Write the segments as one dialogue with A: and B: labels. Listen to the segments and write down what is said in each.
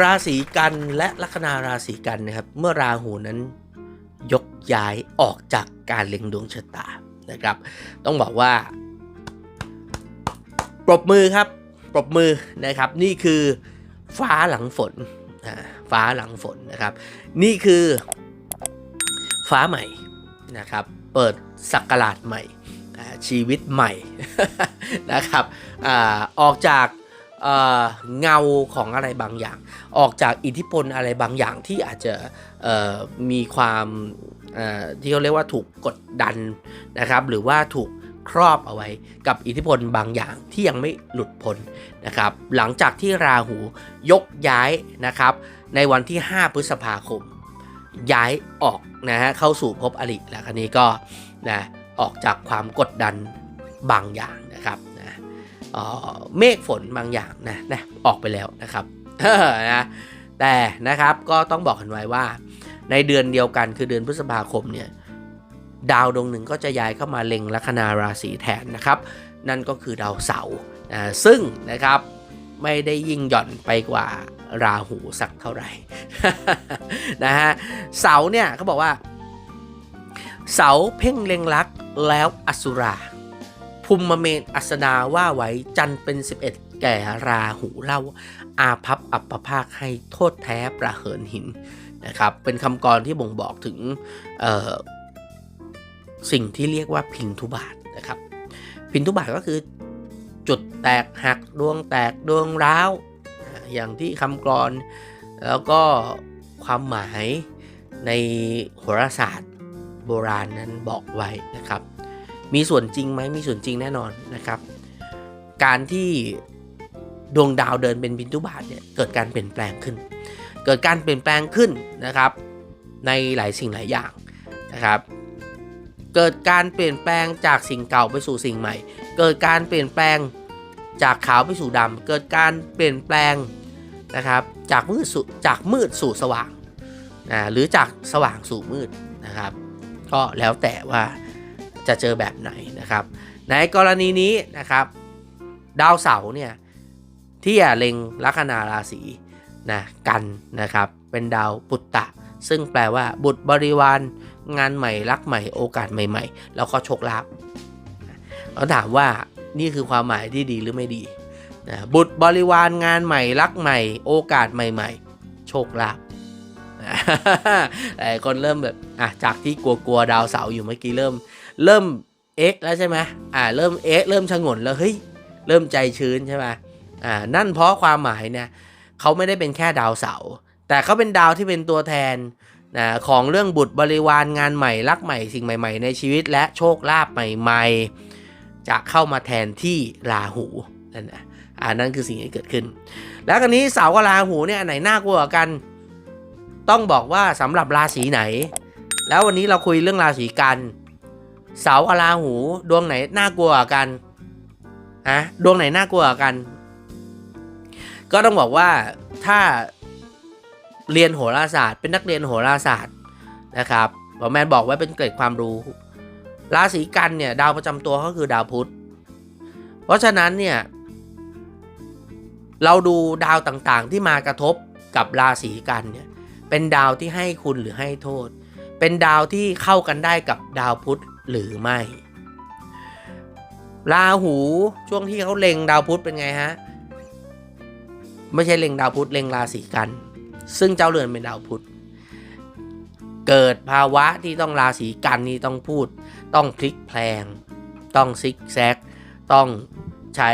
A: ราศีกันและลัคนาราศีกันนะครับ เมื่อราหูนั้นยกย้ายออกจากการเล็งดวงชะตานะครับ ต้องบอกว่า ปรบมือครับ ปรบมือนะครับ นี่คือฟ้าหลังฝนฟ้าหลังฝนนะครับ นี่คือฟ้าใหม่นะครับ เปิดสักราชใหม่ชีวิตใหม่นะครับอออกจาก เเงาของอะไรบางอย่าง ออกจากอิทธิพลอะไรบางอย่างที่อาจจะมีความที่เขาเรียกว่าถูกกดดันนะครับ หรือว่าถูกครอบเอาไว้กับอิทธิพลบางอย่างที่ยังไม่หลุดพ้นนะครับ หลังจากที่ราหูยกย้ายนะครับ ในวันที่ 5 พฤษภาคม ย้ายออกนะฮะเข้าสู่ภพอริแล้วคราวนี้ก็นะออกจากความกดดันบางอย่างนะครับ เมฆฝนบางอย่างนะนะออกไปแล้วนะครับนะแต่นะครับก็ต้องบอกกันไว้ว่าในเดือนเดียวกันคือเดือนพฤษภาคมเนี่ยดาวดวงหนึ่งก็จะย้ายเข้ามาเล็งลัคนาราศีแทนนะครับ นั่นก็คือดาวเสาร์นะซึ่งนะครับไม่ได้ยิ่งหย่อนไปกว่าราหูสักเท่าไหร่นะฮะเสาเนี่ยเขาบอกว่า เสาเพ่งเล็งรักแล้วอสุรา ภูมิเมนอัสนาว่าไว้จันเป็น 11 แก่ราหูเล่า อาพับอัปภาคให้โทษแท้ประเหินหินนะครับ เป็นคำกรที่บ่งบอกถึงสิ่งที่เรียกว่าพินทุบาทนะครับ พินทุบาทก็คือจุดแตกหักดวงแตกดวงร้าวอ่าอย่างที่คำกรอนแล้วก็ความหมายในโหราศาสตร์โบราณนั้นบอกไว้นะครับ มีส่วนจริงไหมมีส่วนจริงแน่นอนนะครับ การที่ดวงดาวเดินเป็นบินทุบาทเนี่ยเกิดการเปลี่ยนแปลงขึ้น เกิดการเปลี่ยนแปลงขึ้นนะครับ ในหลายสิ่งหลายอย่างนะครับ เกิดการเปลี่ยนแปลงจากสิ่งเก่าไปสู่สิ่งใหม่ เกิดการเปลี่ยนแปลงจากขาวไปสู่ดำเกิดการเปลี่ยนแปลงนะครับจากมืดสู่จากมืดสู่สว่างนะหรือจากสว่างสู่มืดนะครับ ก็แล้วแต่ว่า จะเจอแบบไหนนะครับ ในกรณีนี้นะครับ ดาวเสาร์เนี่ยที่เล็งลัคนาราศีนะกันนะครับ เป็นดาวปุตตะ ซึ่งแปลว่าบุตรบริวารงานใหม่รักใหม่โอกาสใหม่ ๆ แล้วก็โชคลาภเราถามว่านี่คือความหมายที่ดีหรือไม่ดีนะบุตรบริวารงานใหม่รักใหม่ โอกาสใหม่ๆ โชคลาภหลายคนเริ่มแบบอะจากที่กลัวๆดาวเสาร์อยู่เมื่อกี้เริ่ม เริ่มเอ๊ะแล้วใช่ไหมอ่าเริ่มเอ๊ะเริ่มชงนแล้วเฮ้ยเริ่มใจชื้นใช่ไหมอ่านั่นเพราะความหมายเนี่ยเขาไม่ได้เป็นแค่ดาวเสาร์แต่เขาเป็นดาวที่เป็นตัวแทนนะของเรื่องบุตรบริวารงานใหม่รักใหม่สิ่งใหม่ ๆ ในชีวิตและโชคลาภใหม่ๆ จะเข้ามาแทนที่ราหูนั่นนะอ่านั่นคือสิ่งที่เกิดขึ้น แล้วกันนี้เสาร์กับราหูเนี่ยอันไหนน่ากลัวกัน ต้องบอกว่าสำหรับราศีไหน แล้ววันนี้เราคุยเรื่องราศีกัน เสาอาราหูดวงไหนน่ากลัวกันฮะดวงไหนน่ากลัวกัน ก็ต้องบอกว่าถ้าเรียนโหราศาสตร์ เป็นนักเรียนโหราศาสตร์นะครับหมอแมนบอกไว้เป็นเกร็ดความรู้ ราศีกันเนี่ยดาวประจำตัวก็คือดาวพุธ เพราะฉะนั้นเนี่ยเราดูดาวต่างๆที่มากระทบกับราศีกันเนี่ยเป็นดาวที่ให้คุณหรือให้โทษ เป็นดาวที่เข้ากันได้กับดาวพุธ หรือไม่ ราหูช่วงที่เขาเล็งดาวพุธเป็นไงฮะ ไม่ใช่เล็งดาวพุธเล็งราศีกัน ซึ่งเจ้าเรือนเป็นดาวพุธเกิดภาวะที่ต้องราศีกันนี่ต้องพูด ต้องพลิกแพลง ต้องซิกแซก ต้องใช้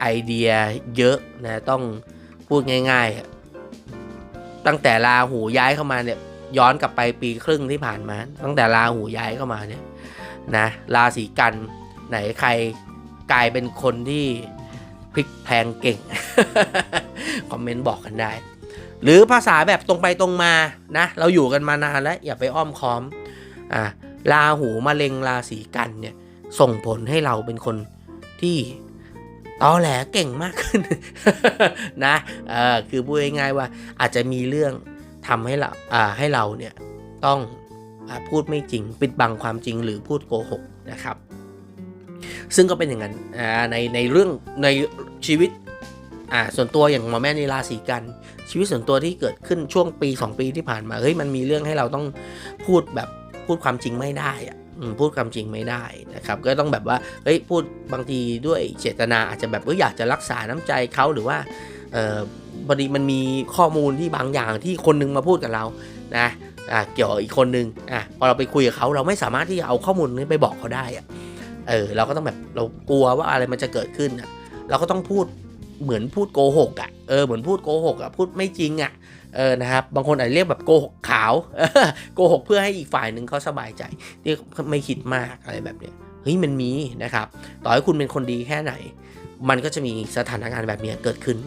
A: ไอเดียเยอะนะต้องพูดง่าย ๆ ตั้งแต่ราหูย้ายเข้ามาเนี่ยย้อนกลับไปปีครึ่งที่ผ่านมา ตั้งแต่ราหูย้ายเข้ามาเนี่ย นะราศีกันไหนใครกลายเป็นคนที่พลิกแพลงเก่ง คอมเมนต์บอกกันได้ หรือภาษาแบบตรงไปตรงมานะ เราอยู่กันมานานแล้ว อย่าไปอ้อมค้อมอ่าราหูมาเล็งราศีกันเนี่ย ส่งผลให้เราเป็นคนที่ตอแหลเก่งมากขึ้นนะเออคือพูดง่ายๆว่าอาจจะมีเรื่องทำให้เราอ่าให้เราเนี่ยต้อง พูดไม่จริง ปิดบังความจริงหรือพูดโกหกนะครับ ซึ่งก็เป็นอย่างนั้นในในเรื่องในชีวิตอ่าส่วนตัวอย่างหมอแม่ในราศีกัน ชีวิตส่วนตัวที่เกิดขึ้นช่วงปี 2 ปีที่ผ่านมาเฮ้ยมันมีเรื่องให้เราต้องพูดแบบพูดความจริงไม่ได้อะพูดความจริงไม่ได้นะครับ ก็ต้องแบบว่าเฮ้ยพูดบางทีด้วยเจตนาอาจจะแบบเอออยากจะรักษาน้ำใจเขาหรือว่าเออพอดีมันมีข้อมูลที่บางอย่างที่คนนึงมาพูดกับเรานะ อ่าเกี่ยวกับอีกคนนึงอะพอเราไปคุยกับเขาเราไม่สามารถที่จะเอาข้อมูลนี้ไปบอกเขาได้อะเออเราก็ต้องแบบเรากลัวว่าอะไรมันจะเกิดขึ้นอะเราก็ต้องพูดเหมือนพูดโกหกอะเออเหมือนพูดโกหกอะพูดไม่จริงอะเออนะครับบางคนอาจจะเรียกแบบโกหกขาวโกหกเพื่อให้อีกฝ่ายหนึ่งเขาสบายใจนี่ไม่คิดมากอะไรแบบเนี้ยเฮ้ยมันมีนะครับ ต่อให้คุณเป็นคนดีแค่ไหน มันก็จะมีสถานการณ์แบบนี้เกิดขึ้น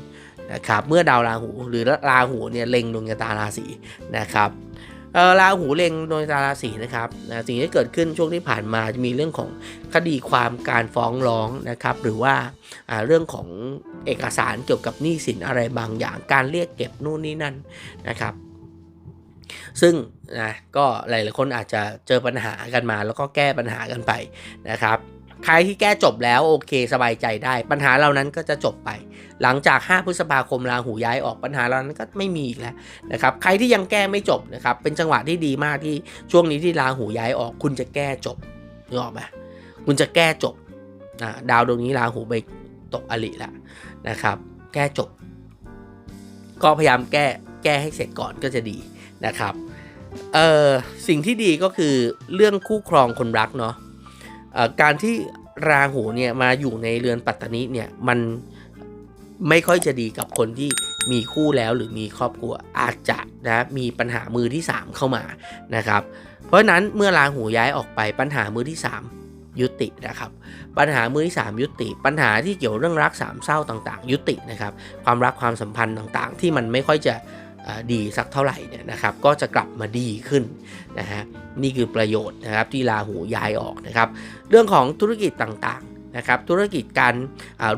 A: นะครับ เมื่อดาวราหูหรือราหูเนี่ยเล็งดวงชะตาราศีนะครับ ราหูเล็งดวงชะตาราศีนะครับนะสิ่งที่เกิดขึ้นช่วงที่ผ่านมาจะมีเรื่องของคดีความการฟ้องร้องนะครับ หรือว่าอ่าเรื่องของเอกสารเกี่ยวกับหนี้สินอะไรบางอย่างการเรียกเก็บนู่นนี่นั่นนะครับซึ่งนะก็หลายๆคนอาจจะเจอปัญหากันมาแล้วก็แก้ปัญหากันไปนะครับ ใครที่แก้จบแล้วโอเคสบายใจได้ ปัญหาเหล่านั้นก็จะจบไป หลังจาก 5 พฤษภาคมราหูย้ายออกปัญหาเหล่านั้นก็ไม่มีอีกแล้วนะครับใครที่ยังแก้ไม่จบนะครับเป็นจังหวะที่ดีมากที่ช่วงนี้ที่ราหูย้ายออก คุณจะแก้จบนึกออกไหมคุณจะแก้จบดาวดวงนี้ราหูไปตกอลิแล้วนะครับ แก้จบ ก็พยายามแก้แก้ให้เสร็จก่อนก็จะดีนะครับเออสิ่งที่ดีก็คือเรื่องคู่ครองคนรักเนาะ การที่ราหูเนี่ยมาอยู่ในเรือนปัตตานิเนี่ยมันไม่ค่อยจะดีกับคนที่มีคู่แล้วหรือมีครอบครัวอาจจะนะมีปัญหามือที่ 3 เข้ามานะครับ เพราะฉะนั้นเมื่อราหูย้ายออกไปปัญหามือที่ 3 ยุตินะครับ ปัญหามือที่ 3 ยุติ ปัญหาที่เกี่ยวเรื่องรักสามเศร้าต่างๆ ยุตินะครับ ความรักความสัมพันธ์ต่างๆ ที่มันไม่ค่อยจะ ดีสักเท่าไหร่เนี่ยนะครับก็จะกลับมาดีขึ้นนะฮะนี่คือประโยชน์นะครับที่ราหูย้ายออกนะครับ เรื่องของธุรกิจต่างๆนะครับธุรกิจการ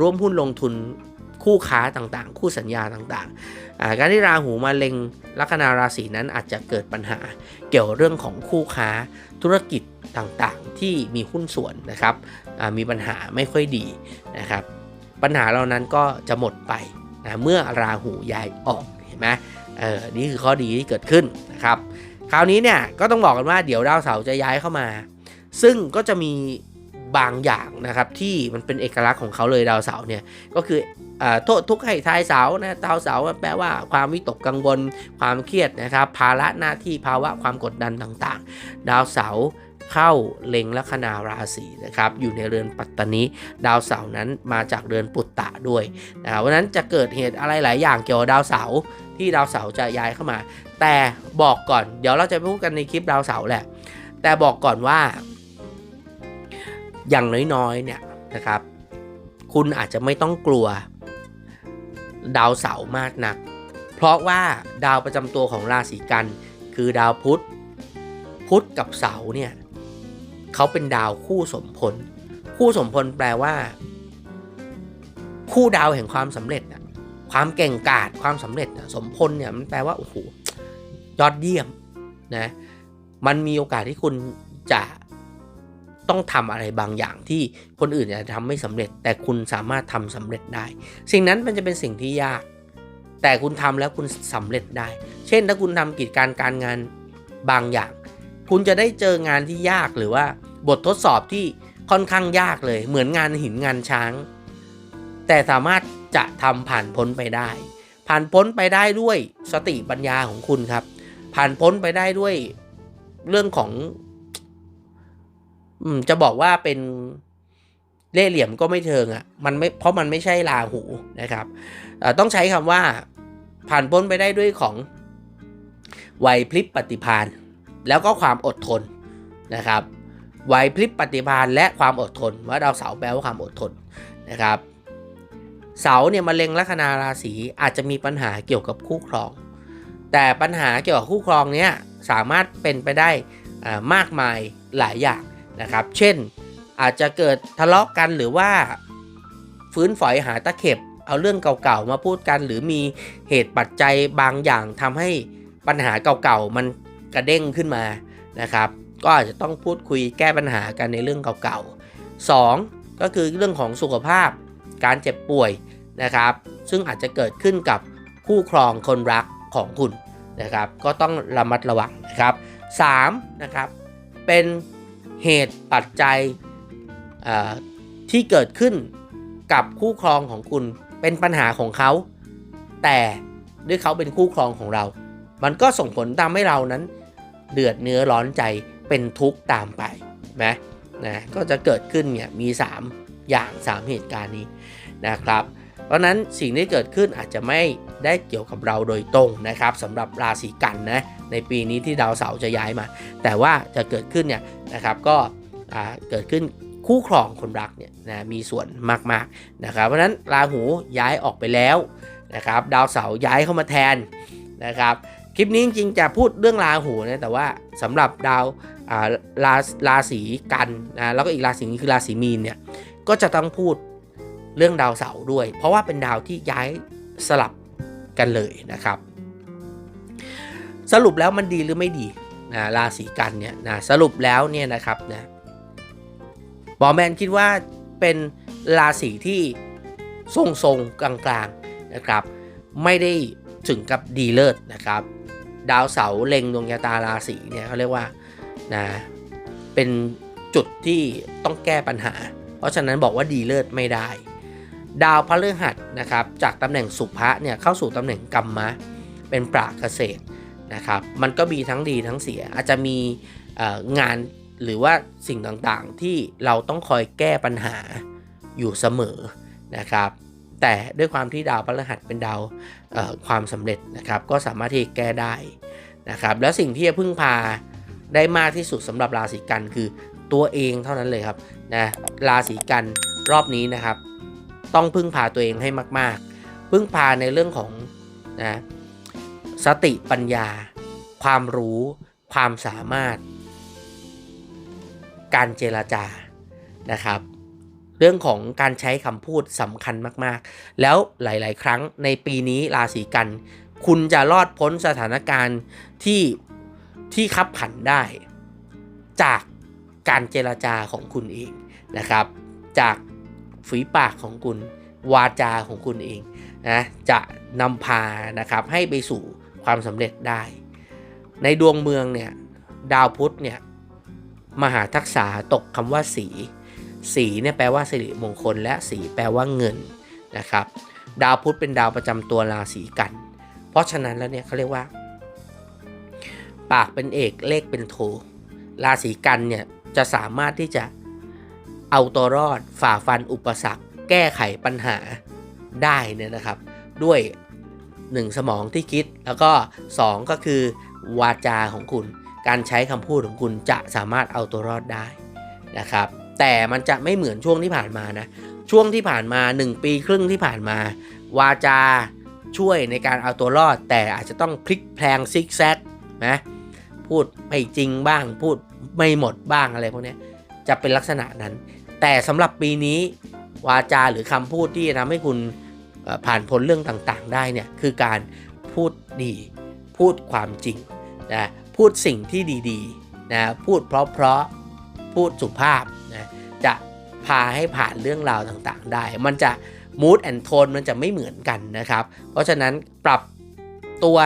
A: ร่วมหุ้นลงทุนคู่ค้าต่างๆ คู่สัญญาต่างๆ การที่ราหูมาเล็งลัคนาราศีนั้นอาจจะเกิดปัญหาเกี่ยวเรื่องของคู่ค้าธุรกิจต่างๆ ที่มีหุ้นส่วนนะครับมีปัญหาไม่ค่อยดีนะครับ ปัญหาเหล่านั้นก็จะหมดไปนะเมื่อราหูย้ายออกเห็นไหม เออนี่คือข้อดีที่เกิดขึ้นนะครับคราวนี้เนี่ยก็ต้องบอกกันว่าเดี๋ยวดาวเสาร์จะย้ายเข้ามา ซึ่งก็จะมีบางอย่างนะครับที่มันเป็นเอกลักษณ์ของเขาเลยดาวเสาร์เนี่ยก็คือโทษทุกข์ให้ทายเสาร์นะดาวเสาร์แปลว่าความวิตกกังวลความเครียดนะครับภาระหน้าที่ภาวะความกดดันต่างๆ ดาวเสาร์ เข้าเล็งลัคนาราศีนะครับอยู่ในเรือนปัตตนิดาวเสาร์นั้นมาจากเรือนปุตตะด้วยนะครับวันนั้นจะเกิดเหตุอะไรหลายอย่างเกี่ยวกับดาวเสาร์ที่ดาวเสาร์จะย้ายเข้ามา แต่บอกก่อนเดี๋ยวเราจะพูดกันในคลิปดาวเสาร์แหละ แต่บอกก่อนว่า อย่างน้อยๆเนี่ยนะครับ คุณอาจจะไม่ต้องกลัวดาวเสาร์มากนัก เพราะว่าดาวประจำตัวของราศีกัน คือดาวพุธ พุธกับเสาร์เนี่ย เขาเป็นดาวคู่สมพล คู่สมพลแปลว่า คู่ดาวแห่งความสำเร็จอะความเก่งกาจความสำเร็จอะสมพลเนี่ยมันแปลว่าโอ้โหยอดเยี่ยมนะมันมีโอกาสที่คุณจะต้องทำอะไรบางอย่างที่คนอื่นจจะทำไม่สำเร็จ แต่คุณสามารถทำสำเร็จได้ สิ่งนั้นมันจะเป็นสิ่งที่ยาก แต่คุณทำแล้วคุณสำเร็จได้ เช่น ถ้าคุณทำกิจการการงานบางอย่าง คุณจะได้เจองานที่ยากหรือว่า บททดสอบที่ค่อนข้างยากเลย เหมือนงานหินงานช้าง แต่สามารถจะทำผ่านพ้นไปได้ ผ่านพ้นไปได้ด้วยสติปัญญาของคุณครับ ผ่านพ้นไปได้ด้วยเรื่องของจะบอกว่าเป็นเล่เหลี่ยมก็ไม่เทิงอะ่ะมันไม่เพราะมันไม่ใช่ราหูนะครับต้องใช้คำว่าผ่านพ้นไปได้ด้วยของไหวพลิบปฏิภาณแล้วก็ความอดทนนะครับ ไหวพลิบปฏิภาณและความอดทน ว่าดาวเสาร์แปลว่าความอดทนนะครับเสาเนี่ยมาเล็งลัคนาราศีอาจจะมีปัญหาเกี่ยวกับคู่ครอง แต่ปัญหาเกี่ยวกับคู่ครองเนี้ยสามารถเป็นไปได้อ่ามากมายหลายอย่างนะครับ เช่นอาจจะเกิดทะเลาะกันหรือว่าฟื้นฝอยหาตะเข็บ เอาเรื่องเก่าๆมาพูดกัน หรือมีเหตุปัจจัยบางอย่างทำให้ปัญหาเก่าๆมันกระเด้งขึ้นมานะครับ ก็อาจจะต้องพูดคุยแก้ปัญหากันในเรื่องเก่าๆ 2. ก็คือเรื่องของสุขภาพ การเจ็บป่วยนะครับ ซึ่งอาจจะเกิดขึ้นกับคู่ครองคนรักของคุณนะครับ ก็ต้องระมัดระวังนะครับ 3 นะครับ เป็นเหตุปัจจัยที่เกิดขึ้นกับคู่ครองของคุณเป็นปัญหาของเขา แต่ด้วยเขาเป็นคู่ครองของเรา มันก็ส่งผลทำให้เรานั้น เดือดเนื้อร้อนใจ เป็นทุกข์ตามไปนะนะก็จะเกิดขึ้นเนี่ยมี 3 อย่าง 3 เหตุการณ์นี้นะครับ เพราะนั้นสิ่งที่เกิดขึ้นอาจจะไม่ได้เกี่ยวกับเราโดยตรงนะครับสำหรับราศีกันนะในปีนี้ที่ดาวเสาร์จะย้ายมา แต่ว่าจะเกิดขึ้นเนี่ยนะครับก็เกิดขึ้นคู่ครองคนรักเนี่ยนะมีส่วนมากๆนะครับเพราะฉะนั้นราหูย้ายออกไปแล้วนะครับดาวเสาร์ย้ายเข้ามาแทนนะครับคลิปนี้จริงๆจะพูดเรื่องราหูนะแต่ว่าสำหรับดาว ราราศีกันนะแล้วก็อีกราศีนึงคือราศีมีนเนี่ยก็จะต้องพูดเรื่องดาวเสาร์ด้วย เพราะว่าเป็นดาวที่ย้ายสลับกันเลยนะครับ สรุปแล้วมันดีหรือไม่ดีนะราศีกันเนี่ยนะสรุปแล้วเนี่ยนะครับนะหมอแมนคิดว่าเป็นราศีที่ทรงๆกลางๆนะครับ ไม่ได้ถึงกับดีเลิศนะครับ ดาวเสาร์เล็งดวงชะตาราศีเนี่ยเขาเรียกว่า นะเป็นจุดที่ต้องแก้ปัญหา เพราะฉะนั้นบอกว่าดีเลิศไม่ได้ ดาวพฤหัสนะครับจากตำแหน่งสุภะเนี่ยเข้าสู่ตำแหน่งกรรมะ เป็นปราเกษตรนะครับมันก็มีทั้งดีทั้งเสียอาจจะมีงานหรือว่าสิ่งต่างๆที่เราต้องคอยแก้ปัญหาอยู่เสมอนะครับ แต่ด้วยความที่ดาวพฤหัสเป็นดาวความสำเร็จนะครับ ก็สามารถที่จะแก้ได้นะครับ แล้วสิ่งที่จะพึ่งพา ได้มากที่สุดสำหรับราศีกันคือตัวเองเท่านั้นเลยครับนะราศีกันรอบนี้นะครับ ต้องพึ่งพาตัวเองให้มาก ๆ พึ่งพาในเรื่องของนะสติปัญญา ความรู้ ความสามารถ การเจรจานะครับ เรื่องของการใช้คำพูดสำคัญมากๆ แล้วหลาย ๆ ครั้งในปีนี้ราศีกัน คุณจะรอดพ้นสถานการณ์ที่ ที่ขับขันได้ จากการเจรจาของคุณเองนะครับ จากฝีปากของคุณวาจาของคุณเองนะจะนำพานะครับให้ไปสู่ความสำเร็จได้ ในดวงเมืองเนี่ยดาวพุธเนี่ยมหาทักษะตกคำว่าสี สีเนี่ยแปลว่าสิริมงคล และสีแปลว่าเงินนะครับ ดาวพุธเป็นดาวประจำตัวราศีกัน เพราะฉะนั้นแล้วเนี่ยเขาเรียกว่า ปากเป็นเอกเลขเป็นโท ราศีกันเนี่ยจะสามารถที่จะเอาตัวรอดฝ่าฟันอุปสรรค แก้ไขปัญหาได้เนี่ยนะครับ ด้วย 1 สมองที่คิดแล้วก็ 2 ก็คือวาจาของคุณ การใช้คำพูดของคุณจะสามารถเอาตัวรอดได้นะครับ แต่มันจะไม่เหมือนช่วงที่ผ่านมานะช่วงที่ผ่านมา 1 ปีครึ่งที่ผ่านมา วาจาช่วยในการเอาตัวรอด แต่อาจจะต้องพลิกแพลงซิกแซกนะ พูดไม่จริงบ้าง พูดไม่หมดบ้างอะไรพวกนี้จะเป็นลักษณะนั้น แต่สำหรับปีนี้วาจาหรือคำพูดที่ทำให้คุณผ่านพ้นเรื่องต่างๆ ได้เนี่ยคือการพูดดี พูดความจริงนะพูดสิ่งที่ดีๆนะพูดเพราะๆพูดสุภาพนะจะพาให้ผ่านเรื่องราวต่างๆ ได้ มันจะ mood and tone มันจะไม่เหมือนกันนะครับ เพราะฉะนั้นปรับตัว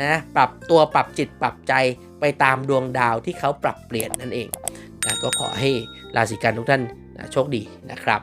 A: นะปรับตัวปรับจิตปรับใจ ไปตามดวงดาวที่เขาปรับเปลี่ยนนั่นเองนะก็ขอให้ราศีกันทุกท่านนะโชคดีนะครับ